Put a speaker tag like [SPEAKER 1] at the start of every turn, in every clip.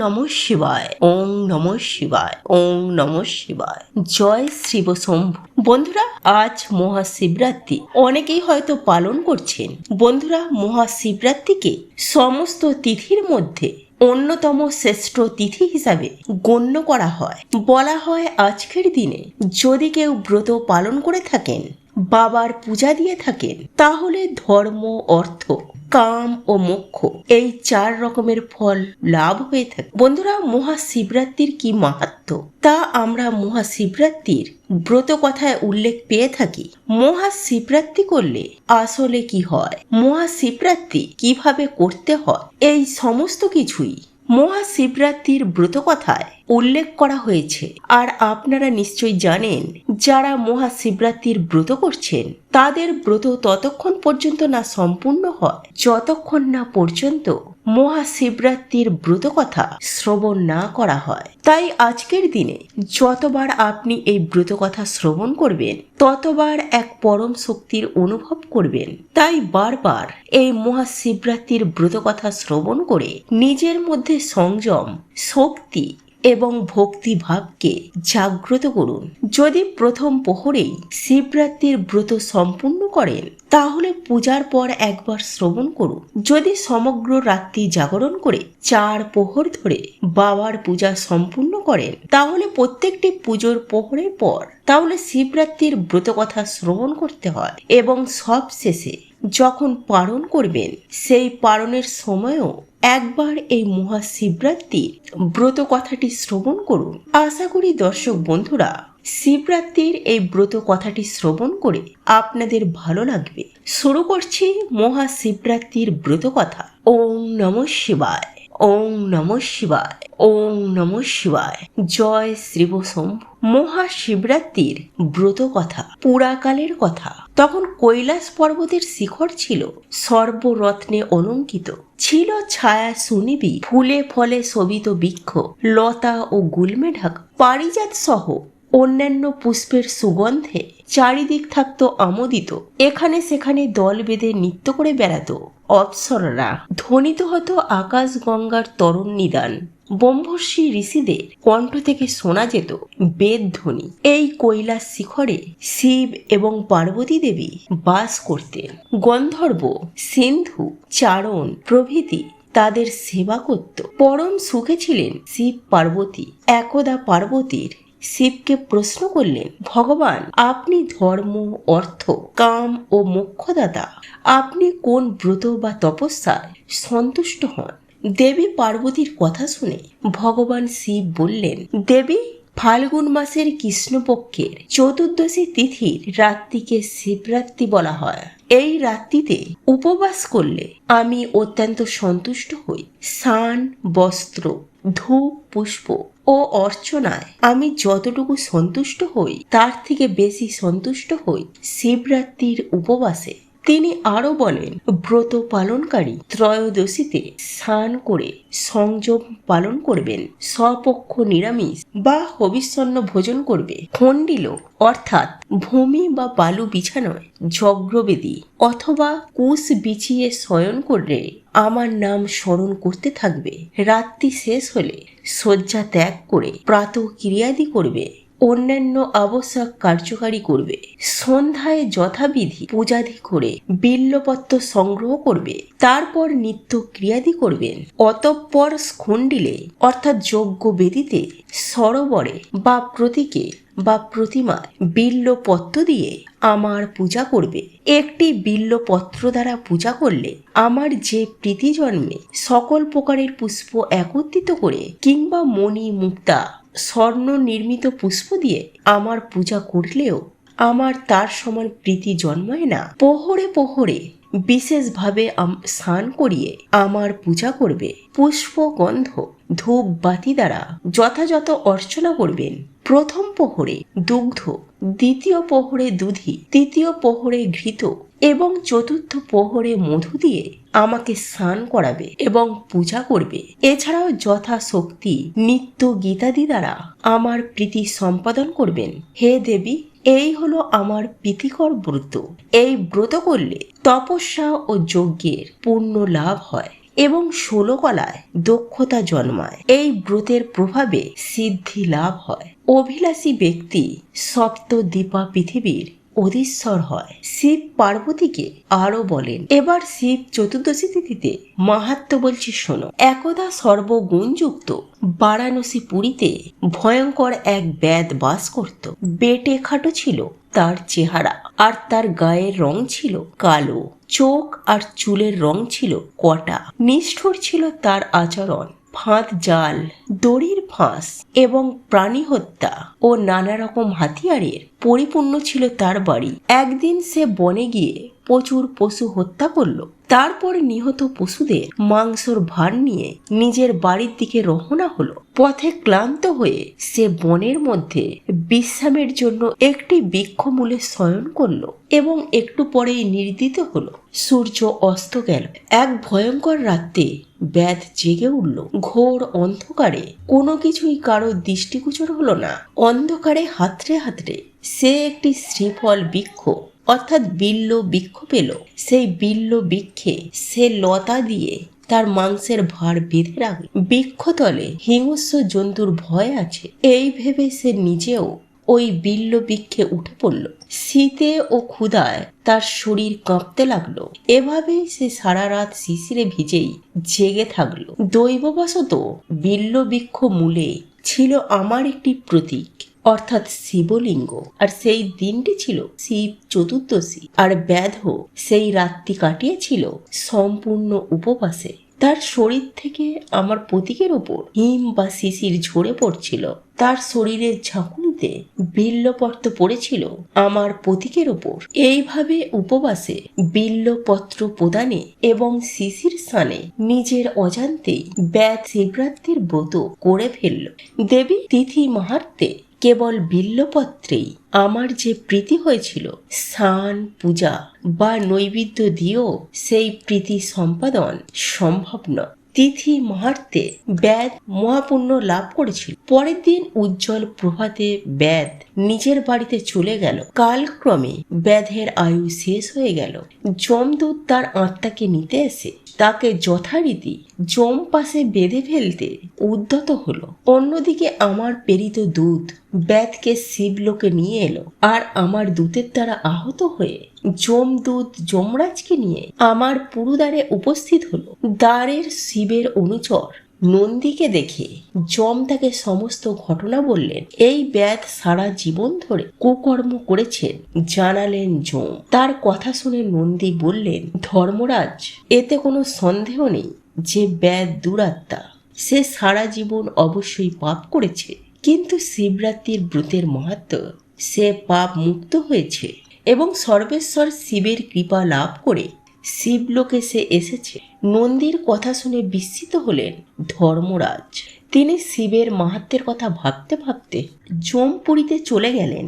[SPEAKER 1] নম শিবায়। ওং নম শিবায়। ওং নম শিবায়। জয় শিব শম্ভু। বন্ধুরা, আজ মহাশিবরাত্রি। অনেকেই হয়তো পালন করছেন। বন্ধুরা, মহাশিবরাত্রিকে সমস্ত তিথির মধ্যে অন্যতম শ্রেষ্ঠ তিথি হিসাবে গণ্য করা হয়। বলা হয় আজকের দিনে যদি কেউ ব্রত পালন করে থাকেন, বাবার পূজা দিয়ে থাকেন, তাহলে ধর্ম, অর্থ, কাম ও মোক্ষ এই চার রকমের ফল লাভ হয়ে থাকে। বন্ধুরা, মহাশিবরাত্রির কি মাহাত্ম তা আমরা মহাশিবরাত্রির ব্রত কথায় উল্লেখ পেয়ে থাকি। মহাশিবরাত্রি করলে আসলে কি হয়? মহাশিবরাত্রি কীভাবে করতে হয়? এই সমস্ত কিছুই মহাশিবরাত্রির ব্রত কথায় উল্লেখ করা হয়েছে। আর আপনারা নিশ্চয়ই জানেন, যারা মহাশিবরাত্রির ব্রত করছেন, তাদের ব্রত ততক্ষণ পর্যন্ত না সম্পূর্ণ হয়, যতক্ষণ না পর্যন্ত মহাশিবরাত্রির ব্রত কথা শ্রবণ না করা হয়। তাই আজকের দিনে যতবার আপনি এই ব্রত কথা শ্রবণ করবেন, ততবার এক পরম শক্তির অনুভব করবেন। তাই বারবার এই মহাশিবরাত্রির ব্রত কথা শ্রবণ করে নিজের মধ্যে সংযম, শক্তি এবং ভক্তি ভাবকে জাগ্রত করুন। যদি প্রথম প্রহরেই শিবরাত্রির ব্রত সম্পূর্ণ করেন, তাহলে পূজার পর একবার শ্রবণ করুন। যদি সমগ্র রাত্রি জাগরণ করে চার প্রহর ধরে বাবার পূজা সম্পূর্ণ করেন, তাহলে প্রত্যেকটি পুজোর প্রহরের পর তাহলে শিবরাত্রির ব্রত কথা শ্রবণ করতে হয় এবং সব শেষে যখন পালন করবেন, সেই পালনের সময়ও একবার এই মহাশিবরাত্রির ব্রত কথাটি শ্রবণ করুন। আশা করি দর্শক বন্ধুরা, শিবরাত্রির এই ব্রত কথাটি শ্রবণ করে আপনাদের ভালো লাগবে। শুরু করছি মহাশিবরাত্রির ব্রত কথা। ওম নম শিবায়। ওম নম শিবায়, ওম নম শিবায়। জয় শ্রীব শম্ভু মহাশিবরাত্রির ব্রত কথা, পুরাকালের কথা। তখন কৈলাস পর্বতের শিখর ছিল, সর্বরত্নে অলঙ্কিত। ছিল ছায়া সুনিবি, ফুলে ফলে শোভিত বৃক্ষ, লতা ও গুলমে ঢাকা। পারিজাত সহ অন্যান্য পুষ্পের সুগন্ধে চারিদিক থাকতো আমোদিত। এখানে সেখানে দল বেঁধে নৃত্য করে বেড়াতো। অপ্সররা ধ্বনিত হতো আকাশ গঙ্গার তরুণ নিদান। ব্রহ্মর্ষি ঋষিদের কণ্ঠ থেকে শোনা যেত বেদ ধ্বনি। এই কৈলাস শিখরে শিব এবং পার্বতী দেবী বাস করতেন। গন্ধর্ব, সিন্ধু, চারণ প্রভৃতি তাদের সেবা করত। পরম সুখে ছিলেন শিব পার্বতী। একদা পার্বতীর শিবকে প্রশ্ন করলেন, ভগবান, আপনি ধর্ম, অর্থ, কাম ও মোক্ষদাতা, আপনি কোন ব্রত বা তপস্যায় সন্তুষ্ট হন? দেবী পার্বতীর কথা শুনে ভগবান শিব বললেন, দেবী, ফাল্গুন মাসের কৃষ্ণপক্ষের চতুর্দশী তিথির রাত্রিকে শিবরাত্রি বলা হয়। এই রাত্রিতে উপবাস করলে আমি অত্যন্ত সন্তুষ্ট হই। স্নান, বস্ত্র, ধূপ, পুষ্প ও অর্চনায় আমি যতটুকু সন্তুষ্ট হই, তার থেকে বেশি সন্তুষ্ট হই শিবরাত্রির উপবাসে। তিনি আরও বলেন, ব্রত পালনকারী ত্রয়োদশীতে স্নান করে সংযম পালন করবেন, স্বপক্ষ নিরামিষ বা হবিষ্যন্ন ভোজন করবে। খণ্ডিল অর্থাৎ ভূমি বা বালু বিছানোয় যজ্ঞবেদী অথবা কুশ বিছিয়ে শয়ন করলে আমার নাম স্মরণ করতে থাকবে। রাত্রি শেষ হলে শয্যা ত্যাগ করে প্রাত ক্রিয়াদি করবে। অন্যান্য আবশ্যক কার্যকারী করবে। সন্ধ্যায় যথাবিধি পূজাদি করে বিল্লপত্র সংগ্রহ করবে। তারপর নিত্য ক্রিয়াদি করবেন। অতঃপর স্খণ্ডিলে, অর্থাৎ যজ্ঞ বেদিতে, সরোবরে বা প্রতীকে বা প্রতিমায় বিল্লপত্র দিয়ে আমার পূজা করবে। একটি বিল্লপত্র দ্বারা পূজা করলে আমার যে প্রীতি জন্মে সকল প্রকারের পুষ্প একত্রিত করে কিংবা মণি মুক্তা স্বর্ণ নির্মিত পুষ্প দিয়ে আমার পূজা করলেও আমার তার সমান প্রীতি জন্মায় না। পোহরে পোহরে বিশেষভাবে স্নান করিয়ে আমার পূজা করবে। পুষ্প গন্ধ ধূপ বাতি দ্বারা যথাযথ অর্চনা করবেন। প্রথম প্রহরে দুগ্ধ, দ্বিতীয় প্রহরে দুধি, তৃতীয় প্রহরে ঘৃত এবং চতুর্থ প্রহরে মধু দিয়ে আমাকে স্নান করাবে এবং পূজা করবে। এছাড়াও যথাশক্তি নিত্য গীতাদি দ্বারা আমার প্রীতি সম্পাদন করবেন। হে দেবী, এই হলো আমার প্রীতিকর ব্রত। এই ব্রত করলে তপস্যা ও যজ্ঞের পূর্ণ লাভ হয় এবং ষোলো কলায় দক্ষতা জন্মায়। এই ব্রতের প্রভাবে সিদ্ধি লাভ হয়। অভিলাষী ব্যক্তি সপ্ত দীপা পৃথিবীর অধীশ্বর হয়। শিব পার্বতীকে আরও বলেন, এবার শিব চতুর্দশী তিথিতে মাহাত্ম বলছি শোনো। একদা সর্বগুণযুক্ত বারাণসী পুরীতে ভয়ঙ্কর এক ব্যাদ বাস করত। বেটে খাটো ছিল তার চেহারা, আর তার গায়ের রং ছিল কালো। চোখ আর চুলের রং ছিল কটা। নিষ্ঠুর ছিল তার আচরণ। ফাঁদ জাল, দড়ির ফাঁস এবং প্রাণী হত্যা ও নানা রকম হাতিয়ারের পরিপূর্ণ ছিল তার বাড়ি। একদিন সে বনে গিয়ে প্রচুর পশু হত্যা করল। তারপর নিহত পশুদের মাংসর ভার নিয়ে নিজের বাড়ির দিকে রওনা হলো। পথে ক্লান্ত হয়ে সে বনের মধ্যে বিশ্রামের জন্য একটি বৃক্ষমূলে শয়ন করল এবং একটু পরেই নির্দিত হলো, সূর্য অস্ত গেল। এক ভয়ঙ্কর রাতে ব্যাধ জেগে উঠল। ঘোর অন্ধকারে কোনো কিছুই কারও দৃষ্টিগোচর হলো না। অন্ধকারে হাতড়ে হাতড়ে সে একটি শ্রীফল বৃক্ষ অর্থাৎ বিল্ল বৃক্ষ পেল। সেই বিল্ল বৃক্ষে সে লতা দিয়ে তার মাংসের ভার বেঁধে রাখল বৃক্ষতলে হিংস্র জন্তুর ভয় আছে। এই ভেবে সে নিজেও ওই বিল্ল বৃক্ষে উঠে পড়ল। শীতে ও ক্ষুধায় তার শরীর কাঁপতে লাগল। এভাবেই সে সারা রাত শিশিরে ভিজেই জেগে থাকল। দৈববশত বিল্ল বৃক্ষ মূলে ছিল আমার একটি প্রতীক। অর্থাৎ শিবলিঙ্গ। আর সেই দিনটি ছিল শিব চতুর্দশী। আর ব্যাধ সেই রাত্রি কাটিয়েছিল সম্পূর্ণ উপবাসে। তার শরীর থেকে আমার প্রতীকের ওপর হিম বা শিশির ঝরে পড়ছিল। তার শরীরের ঝাঁকুনিতে বিল্লপত্র পড়েছিল আমার প্রতীকের ওপর এইভাবে উপবাসে বিল্লপত্র প্রদানে এবং শিশির স্থানে নিজের অজান্তেই ব্যাধ শিবরাত্রির ব্রত করে ফেলল। দেবী তিথি মাহাত্মে কেবল বিল্লপত্রেই আমার যে প্রীতি হয়েছিল, স্নান, পূজা বা নৈবেদ্য দিয়েও সেই প্রীতি সম্পাদন সম্ভব নয়। তিথি মহার্তে ব্যাধ মহাপুণ্য লাভ করেছিল। পরের দিন উজ্জ্বল প্রভাতে ব্যাদ নিজের বাড়িতে চলে গেল। কালক্রমে ব্যাধের আয়ু শেষ হয়ে গেল। যমদূত তার আত্মাকে নিতে এসে তাকে যথারীতি জম পাশে বেঁধে ফেলতে উদ্যত হলো। অন্যদিকে আমার প্রেরিত দূত ব্যাধকে শিবলোকে নিয়ে এলো আর আমার দূতের দ্বারা আহত হয়ে যমদূত যমরাজকে নিয়ে আমার পুরুদ্বারে উপস্থিত হলো। দ্বারের শিবের অনুচর নন্দীকে দেখে যম তাকে সমস্ত ঘটনা বললেন। এই ব্যাধ সারা জীবন ধরে কুকর্ম করেছেন, জানালেন যম। তার কথা শুনে নন্দী বললেন, ধর্মরাজ, এতে কোনো সন্দেহ নেই যে ব্যাধ দুরাত্মা। সে সারা জীবন অবশ্যই পাপ করেছে, কিন্তু শিবরাত্রির ব্রতের মাহাত্ম, সে পাপ মুক্ত হয়েছে এবং সর্বেশ্বর শিবের কৃপা লাভ করে শিবলোকে সে এসেছে। নন্দীর কথা শুনে বিস্মিত হলেন ধর্মরাজ। তিনি শিবের মাহাত্মের কথা ভাবতে ভাবতে জমপুরীতে চলে গেলেন।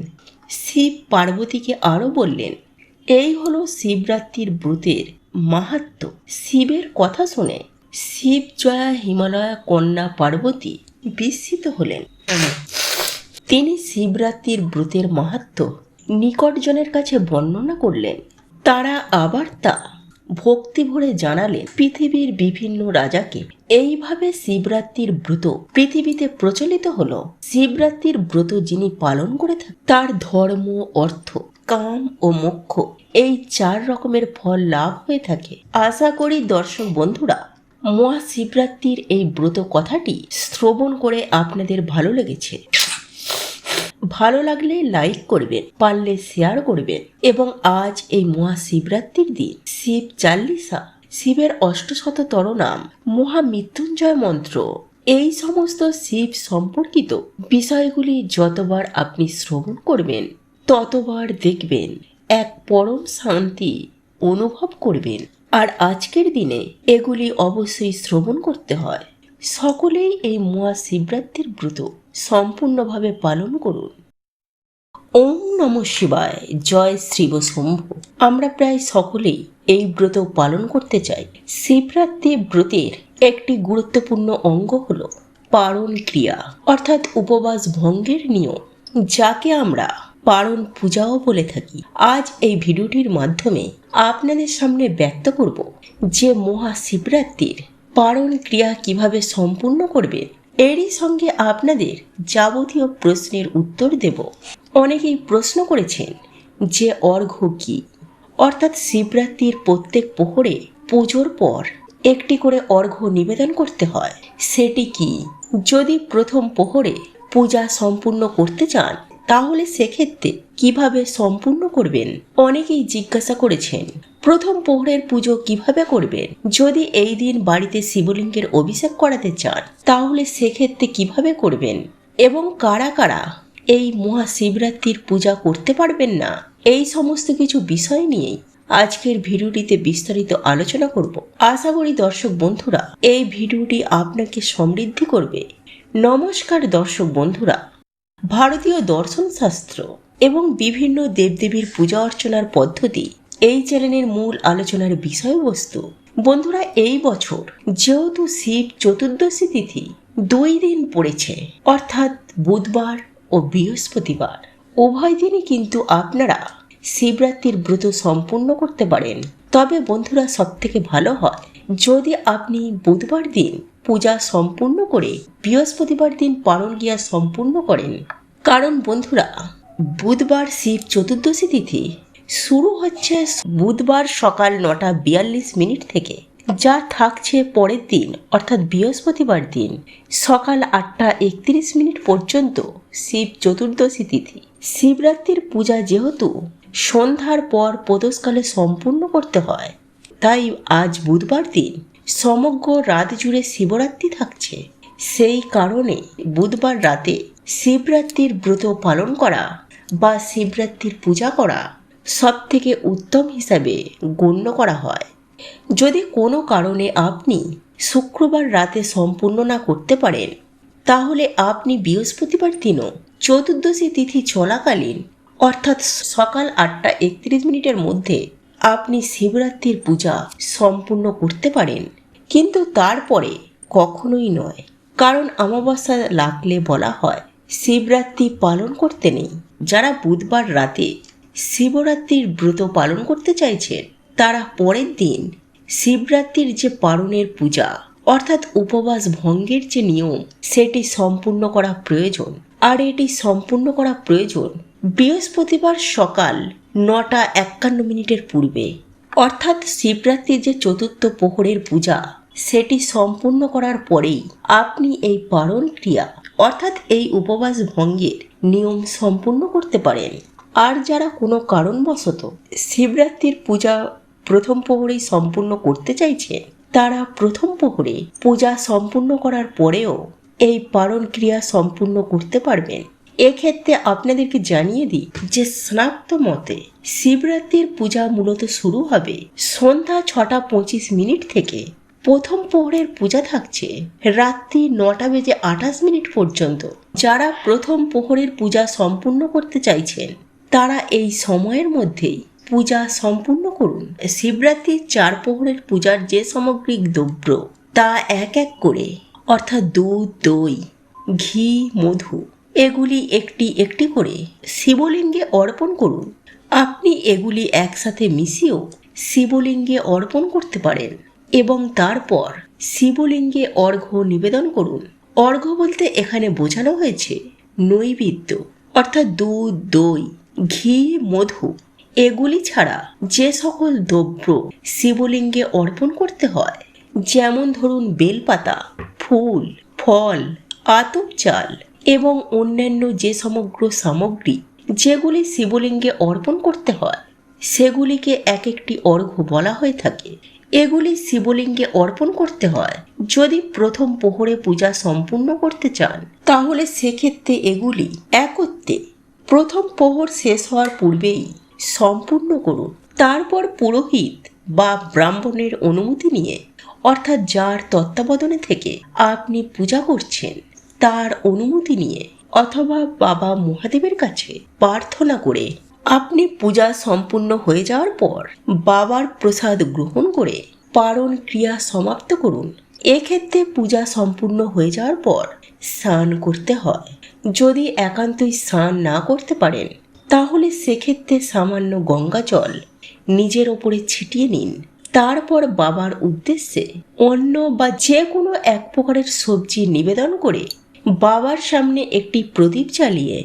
[SPEAKER 1] শিব পার্বতীকে আরও বললেন, এই হলো শিবরাত্রির ব্রতের মাহাত্ম শিবের কথা শুনে শিব জয়া হিমালয়া কন্যা পার্বতী বিস্মিত হলেন। তিনি শিবরাত্রির ব্রতের মাহাত্ম নিকটজনের কাছে বর্ণনা করলেন। তারা আবার তা ভক্তি ভরে জানালেন পৃথিবীর বিভিন্ন রাজাকে। এইভাবে শিবরাত্রির ব্রত পৃথিবীতে প্রচলিত হল। শিবরাত্রির ব্রত যিনি পালন করে থাকেন তার ধর্ম, অর্থ, কাম ও মোক্ষ এই চার রকমের ফল লাভ হয়ে থাকে। আশা করি দর্শক বন্ধুরা, মহাশিবরাত্রির এই ব্রত কথাটি শ্রবণ করে আপনাদের ভালো লেগেছে। ভালো লাগলে লাইক করবেন, পারলে শেয়ার করবেন। এবং আজ এই মহাশিবরাত্রির দিন, শিব চাল্লিশা, শিবের অষ্টশততর নাম মহামৃত্যুঞ্জয় মন্ত্র, এই সমস্ত শিব সম্পর্কিত বিষয়গুলি যতবার আপনি শ্রবণ করবেন, ততবার দেখবেন এক পরম শান্তি অনুভব করবেন। আর আজকের দিনে এগুলি অবশ্যই শ্রবণ করতে হয়। সকলেই এই মহাশিবরাত্রির ব্রত সম্পূর্ণভাবে পালন করুন। ওম নম শিবায়। জয় শ্রীব শম্ভু আমরা প্রায় সকলেই এই ব্রত পালন করতে চাই। শিবরাত্রি ব্রতের একটি গুরুত্বপূর্ণ অঙ্গ হল পারণ ক্রিয়া, অর্থাৎ উপবাস ভঙ্গের নিয়ম, যাকে আমরা পারণ পূজাও বলে থাকি। আজ এই ভিডিওটির মাধ্যমে আপনাদের সামনে ব্যক্ত করব যে মহাশিবরাত্রির পারণ ক্রিয়া কীভাবে সম্পূর্ণ করবে? এরই সঙ্গে আপনাদের যাবতীয় প্রশ্নের উত্তর দেব। অনেকেই প্রশ্ন করেছেন, যে অর্ঘ্য কি? অর্থাৎ শিবরাত্রির প্রত্যেক প্রহরে পুজোর পর একটি করে অর্ঘ্য নিবেদন করতে হয়। সেটি কি? যদি প্রথম প্রহরে পূজা সম্পূর্ণ করতে চান, তাহলে সেক্ষেত্রে কীভাবে সম্পূর্ণ করবেন? অনেকেই জিজ্ঞাসা করেছেন প্রথম প্রহরের পুজো কীভাবে করবেন? যদি এই দিন বাড়িতে শিবলিঙ্গের অভিষেক করাতে চান, তাহলে সেক্ষেত্রে কীভাবে করবেন? এবং কারা কারা এই মহাশিবরাত্রির পূজা করতে পারবেন না? এই সমস্ত কিছু বিষয় নিয়েই আজকের ভিডিওটিতে বিস্তারিত আলোচনা করব। আশা করি দর্শক বন্ধুরা, এই ভিডিওটি আপনাকে সমৃদ্ধি করবে। নমস্কার দর্শক বন্ধুরা। ভারতীয় দর্শন শাস্ত্র এবং বিভিন্ন দেবদেবীর পূজা অর্চনার পদ্ধতি এই চ্যানেলের মূল আলোচনার বিষয়বস্তু। বন্ধুরা, এই বছর যেহেতু শিব চতুর্দশী তিথি, দুই দিন পড়েছে। অর্থাৎ বুধবার ও বৃহস্পতিবার। উভয় দিনই কিন্তু আপনারা শিবরাত্রির ব্রত সম্পূর্ণ করতে পারেন। তবে বন্ধুরা সব থেকে ভালো হয়, যদি আপনি বুধবার দিন পূজা সম্পূর্ণ করে বৃহস্পতিবার দিন পালন গিয়া সম্পূর্ণ করেন। কারণ বন্ধুরা, বুধবার শিব চতুর্দশী তিথি শুরু হচ্ছে বুধবার সকাল নটা বিয়াল্লিশ মিনিট থেকে, যা থাকছে পরের দিন, অর্থাৎ বৃহস্পতিবার দিন। সকাল আটটা একত্রিশ মিনিট পর্যন্ত শিব চতুর্দশী তিথি। শিবরাত্রির পূজা যেহেতু, সন্ধ্যার পর প্রদোষকালে সম্পূর্ণ করতে হয়। তাই আজ বুধবার দিন সমগ্র রাত জুড়ে শিবরাত্রি থাকছে। সেই কারণে বুধবার রাতে শিবরাত্রির ব্রত পালন করা বা শিবরাত্রির পূজা করা সব থেকে উত্তম হিসাবে গণ্য করা হয়। যদি কোনো কারণে আপনি শুক্রবার রাতে সম্পূর্ণ না করতে পারেন, তাহলে আপনি বৃহস্পতিবার দিনও চতুর্দশী তিথি চলাকালীন, অর্থাৎ সকাল আটটা একত্রিশ মিনিটের মধ্যে আপনি শিবরাত্রির পূজা সম্পূর্ণ করতে পারেন। কিন্তু তারপরে কখনোই নয়, কারণ অমাবস্যা লাগলে বলা হয় শিবরাত্রি পালন করতে নেই। যারা বুধবার রাতে শিবরাত্রির ব্রত পালন করতে চাইছেন তারা পরের দিন শিবরাত্রির যে পালনের পূজা, অর্থাৎ উপবাস ভঙ্গের যে নিয়ম, সেটি সম্পূর্ণ করা প্রয়োজন। আর এটি সম্পূর্ণ করা প্রয়োজন বৃহস্পতিবার সকাল নটা একান্ন মিনিটের পূর্বে। অর্থাৎ শিবরাত্রির যে চতুর্থ প্রহরের পূজা, সেটি সম্পূর্ণ করার পরেই আপনি এই পালন ক্রিয়া, অর্থাৎ এই উপবাস ভঙ্গের নিয়ম সম্পূর্ণ করতে পারেন। আর যারা কোনো কারণবশত শিবরাত্রির পূজা প্রথম প্রহরেই সম্পূর্ণ করতে চাইছেন তারা প্রথম প্রহরে পূজা সম্পূর্ণ করার পরেও এই পালন ক্রিয়া সম্পূর্ণ করতে পারবেন এক্ষেত্রে আপনাদেরকে জানিয়ে দিই যে স্নাপ্ত মতে শিবরাত্রির পূজা মূলত শুরু হবে সন্ধ্যা ছটা পঁচিশ মিনিট থেকে। প্রথম প্রহরের পূজা থাকছে রাত্রি নটা বেজে আঠাশ মিনিট পর্যন্ত। যারা প্রথম প্রহরের পূজা সম্পূর্ণ করতে চাইছেন তারা এই সময়ের মধ্যেই পূজা সম্পূর্ণ করুন। শিবরাত্রির চার প্রহরের পূজার যে সামগ্রিক দ্রব্য, তা এক এক করে, অর্থাৎ দুধ, দই, ঘি, মধু, এগুলি একটি একটি করে শিবলিঙ্গে অর্পণ করুন। আপনি এগুলি একসাথে মিশিয়েও শিবলিঙ্গে অর্পণ করতে পারেন এবং তারপর শিবলিঙ্গে অর্ঘ্য নিবেদন করুন। অর্ঘ্য বলতে এখানে বোঝানো হয়েছে নৈবেদ্য, অর্থাৎ দুধ, দই ঘি, মধু, এগুলি ছাড়া যে সকল দ্রব্য শিবলিঙ্গে অর্পণ করতে হয়, যেমন ধরুন বেলপাতা, ফুল, ফল, আতপ চাল এবং অন্যান্য যে সমগ্র সামগ্রী যেগুলি শিবলিঙ্গে অর্পণ করতে হয়, সেগুলিকে এক একটি অর্ঘ্য বলা হয়ে থাকে। এগুলি শিবলিঙ্গে অর্পণ করতে হয়। যদি প্রথম প্রহরে পূজা সম্পূর্ণ করতে চান, তাহলে সেক্ষেত্রে এগুলি একত্রে প্রথম প্রহর শেষ হওয়ার পূর্বেই সম্পূর্ণ করুন। তারপর পুরোহিত বা ব্রাহ্মণের অনুমতি নিয়ে, অর্থাৎ যার তত্ত্বাবধানে থেকে আপনি পূজা করছেন, তার অনুমতি নিয়ে অথবা বাবা মহাদেবের কাছে প্রার্থনা করে আপনি পূজা সম্পূর্ণ হয়ে যাওয়ার পর বাবার প্রসাদ গ্রহণ করে পারণ ক্রিয়া সমাপ্ত করুন। এক্ষেত্রে পূজা সম্পূর্ণ হয়ে যাওয়ার পর স্নান করতে হয়। যদি একান্তই স্নান না করতে পারেন, তাহলে সেক্ষেত্রে সামান্য গঙ্গা জল নিজের ওপরে ছিটিয়ে নিন। তারপর বাবার উদ্দেশ্যে অন্য বা যে কোনো এক প্রকারের সবজি নিবেদন করে বাবার সামনে একটি প্রদীপ জ্বালিয়ে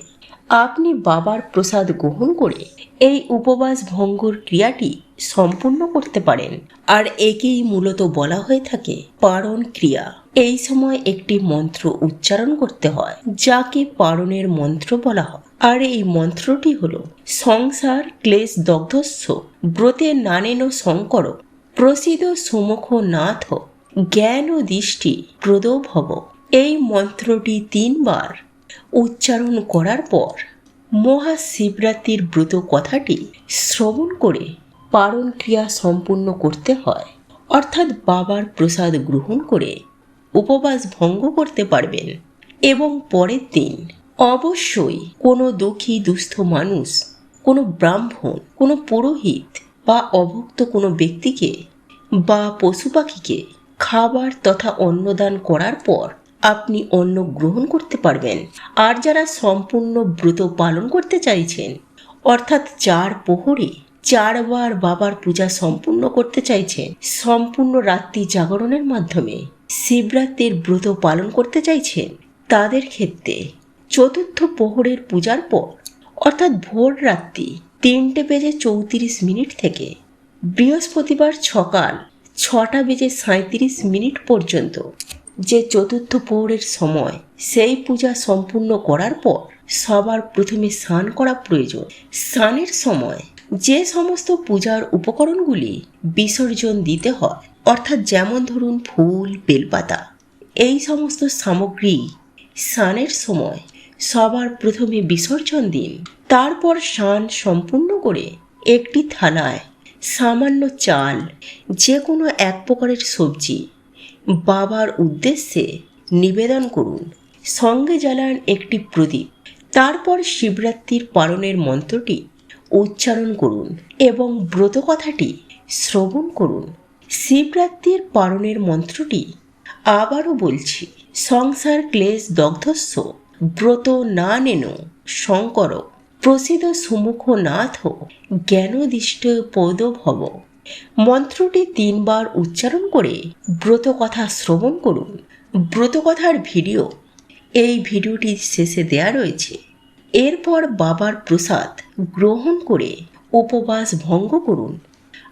[SPEAKER 1] আপনি বাবার প্রসাদ গ্রহণ করে এই উপবাস ভঙ্গর ক্রিয়াটি সম্পূর্ণ করতে পারেন। আর একেই মূলত বলা হয়ে থাকে পারণ ক্রিয়া। এই সময় একটি মন্ত্র উচ্চারণ করতে হয়, যাকে পারণের মন্ত্র বলা হয়। আর এই মন্ত্রটি হল, সংসার ক্লেশ দগ্ধস্য ব্রতে নানেন শঙ্কর, প্রসিদ্ধ সুমুখ নাথ, জ্ঞান ও দৃষ্টি প্রদভব। এই মন্ত্রটি তিনবার উচ্চারণ করার পর মহাশিবরাত্রির ব্রত কথাটি শ্রবণ করে পারণ ক্রিয়া সম্পূর্ণ করতে হয়। অর্থাৎ বাবার প্রসাদ গ্রহণ করে উপবাস ভঙ্গ করতে পারবেন এবং পরের দিন অবশ্যই কোনো দুঃখী, দুস্থ মানুষ, কোনো ব্রাহ্মণ, কোনো পুরোহিত বা অভুক্ত কোনো ব্যক্তিকে বা পশু পাখিকে খাবার তথা অন্নদান করার পর আপনি অন্ন গ্রহণ করতে পারবেন। আর যারা সম্পূর্ণ ব্রত পালন করতে চাইছেন, অর্থাৎ চার প্রহরে চারবার বাবার পূজা সম্পূর্ণ করতে চাইছেন, সম্পূর্ণ রাত্রি জাগরণের মাধ্যমে শিবরাত্রির ব্রত পালন করতে চাইছেন, তাদের ক্ষেত্রে চতুর্থ প্রহরের পূজার পর, অর্থাৎ ভোর রাত্রি তিনটে বেজে চৌত্রিশ মিনিট থেকে বৃহস্পতিবার সকাল ছটা বেজে সাঁত্রিশ মিনিট পর্যন্ত যে চতুর্থ প্রহরের সময় সেই পূজা সম্পূর্ণ করার পর সবার প্রথমে স্নান করা প্রয়োজন। স্নানের সময় যে সমস্ত পূজার উপকরণগুলি বিসর্জন দিতে হয়, অর্থাৎ যেমন ধরুন ফুল, বেলপাতা, এই সমস্ত সামগ্রী স্নানের সময় সবার প্রথমে বিসর্জন দিন। তারপর স্নান সম্পূর্ণ করে একটি থালায় সামান্য চাল যে কোনো এক প্রকারের সবজি বাবার উদ্দেশ্যে নিবেদন করুন। সঙ্গে জ্বালান একটি প্রদীপ। তারপর শিবরাত্রির পালনের মন্ত্রটি উচ্চারণ করুন এবং ব্রত কথাটি শ্রবণ করুন। শিবরাত্রির পালনের মন্ত্রটি আবারও বলছি, সংসার ক্লেশ দগ্ধস্য ব্রত না নেন, শঙ্কর, প্রসিদ্ধ সুমুখ নাথ, জ্ঞানদিষ্ট পদভব। মন্ত্রটি তিনবার উচ্চারণ করে ব্রত কথা শ্রবণ করুন। ব্রত কথার ভিডিও এই ভিডিওটির শেষে দেয়া রয়েছে। এরপর বাবার প্রসাদ গ্রহণ করে উপবাস ভঙ্গ করুন।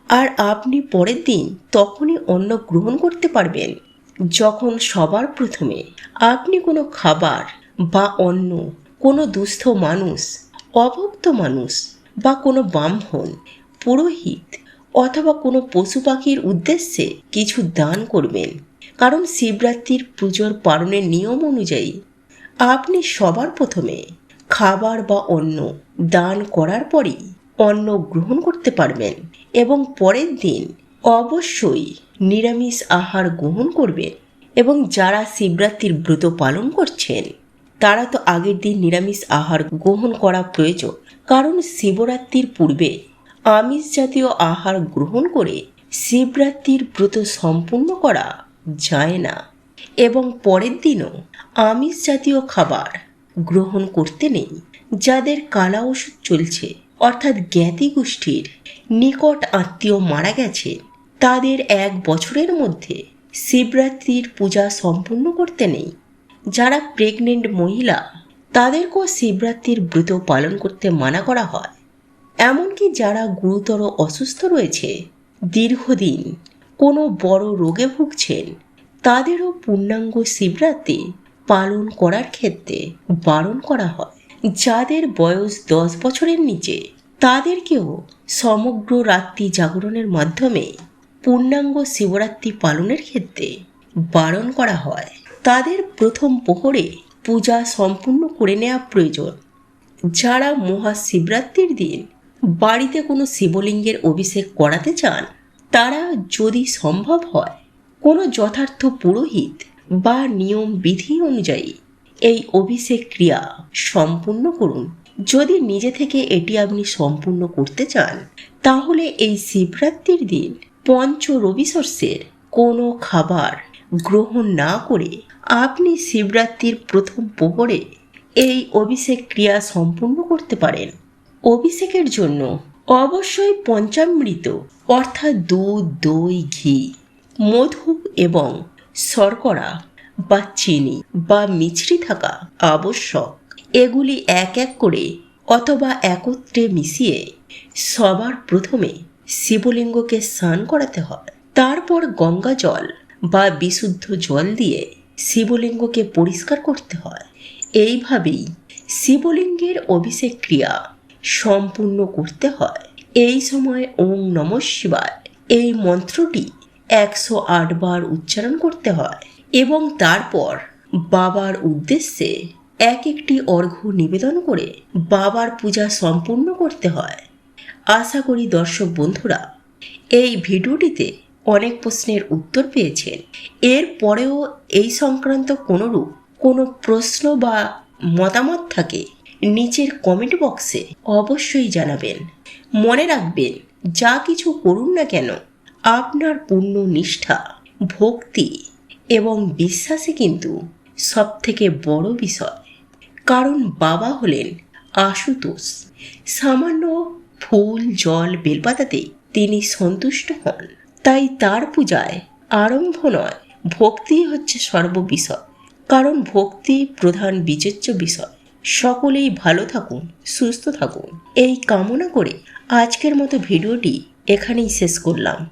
[SPEAKER 1] আর আপনি পরের দিন তখনই অন্ন গ্রহণ করতে পারবেন। যখন সবার প্রথমে আপনি কোনো খাবার বা অন্য কোনো দুস্থ মানুষ, অভক্ত মানুষ বা কোনো ব্রাহ্মণ, পুরোহিত অথবা কোনো পশু পাখির উদ্দেশ্যে কিছু দান করবেন। কারণ শিবরাত্রির পুজোর পালনের নিয়ম অনুযায়ী আপনি সবার প্রথমে খাবার বা অন্ন দান করার পরই অন্ন গ্রহণ করতে পারবেন এবং পরের দিন অবশ্যই নিরামিষ আহার গ্রহণ করবেন এবং যারা শিবরাত্রির ব্রত পালন করছেন, তারা তো আগের দিন নিরামিষ আহার গ্রহণ করা প্রয়োজন। কারণ শিবরাত্রির পূর্বে আমিষ জাতীয় আহার গ্রহণ করে শিবরাত্রির ব্রত সম্পূর্ণ করা যায় না। এবং পরের দিনও আমিষ জাতীয় খাবার গ্রহণ করতে নেই, যাদের কালা ওষুধ চলছে, অর্থাৎ জ্ঞাতি গোষ্ঠীর নিকট আত্মীয় মারা গেছে, তাদের এক বছরের মধ্যে শিবরাত্রির পূজা সম্পূর্ণ করতে নেই। যারা প্রেগনেন্ট মহিলা, তাদেরকেও শিবরাত্রির ব্রত পালন করতে মানা করা হয়। এমনকি যারা গুরুতর অসুস্থ রয়েছে, দীর্ঘদিন কোনো বড় রোগে ভুগছেন, তাদেরও পূর্ণাঙ্গ শিবরাত্রি পালন করার ক্ষেত্রে বারণ করা হয়। যাদের বয়স দশ বছরের নিচে, তাদেরকেও সমগ্র রাত্রি জাগরণের মাধ্যমে পূর্ণাঙ্গ শিবরাত্রি পালনের ক্ষেত্রে বারণ করা হয়। তাদের প্রথম প্রহরে পূজা সম্পূর্ণ করে নেওয়া প্রয়োজন। যারা মহাশিবরাত্রির দিন বাড়িতে কোনো শিবলিঙ্গের অভিষেক করাতে চান, তারা যদি সম্ভব হয়, কোনো যথার্থ পুরোহিত বা নিয়ম বিধি অনুযায়ী এই অভিষেক ক্রিয়া সম্পূর্ণ করুন। যদি নিজে থেকে এটি আপনি সম্পূর্ণ করতে চান, তাহলে এই শিবরাত্রির দিন পঞ্চ রবিশস্যের কোনো খাবার গ্রহণ না করে আপনি শিবরাত্রির প্রথম প্রহরে এই অভিষেক ক্রিয়া সম্পূর্ণ করতে পারেন। অভিষেকের জন্য অবশ্যই পঞ্চামৃত, অর্থাৎ দুধ, দই, ঘি, মধু এবং শর্করা বা চিনি বা মিছরি থাকা আবশ্যক। এগুলি এক এক করে অথবা একত্রে মিশিয়ে সবার প্রথমে শিবলিঙ্গকে স্নান করাতে হয়। তারপর গঙ্গা জল বা বিশুদ্ধ জল দিয়ে শিবলিঙ্গকে পরিষ্কার করতে হয়। এইভাবেই শিবলিঙ্গের অভিষেক ক্রিয়া সম্পূর্ণ করতে হয়। এই সময় ওম নম শিবায়। এই মন্ত্রটি একশো বার উচ্চারণ করতে হয় এবং তারপর বাবার উদ্দেশ্যে এক একটি অর্ঘ্য নিবেদন করে বাবার পূজা সম্পূর্ণ করতে হয়। আশা করি দর্শক বন্ধুরা, এই ভিডিওটিতে অনেক প্রশ্নের উত্তর পেয়েছেন। এর পরেও এই সংক্রান্ত কোনোরূপ কোনো প্রশ্ন বা মতামত থাকে নিচের কমেন্ট বক্সে অবশ্যই জানাবেন। মনে রাখবেন, যা কিছু করুন না কেন, আপনার পূর্ণ নিষ্ঠা, ভক্তি এবং বিশ্বাসে কিন্তু সবথেকে বড় বিষয়। কারণ বাবা হলেন আশুতোষ। সামান্য ফুল, জল বেলপাতাতেই তিনি সন্তুষ্ট হন। তাই তার পূজায় আরম্ভ নয়, ভক্তি হচ্ছে সর্ববিষয়। কারণ ভক্তি প্রধান বিচেচ্য বিষয়। সকলেই ভালো থাকুন সুস্থ থাকুন। এই কামনা করে আজকের মতো ভিডিওটি এখানেই শেষ করলাম।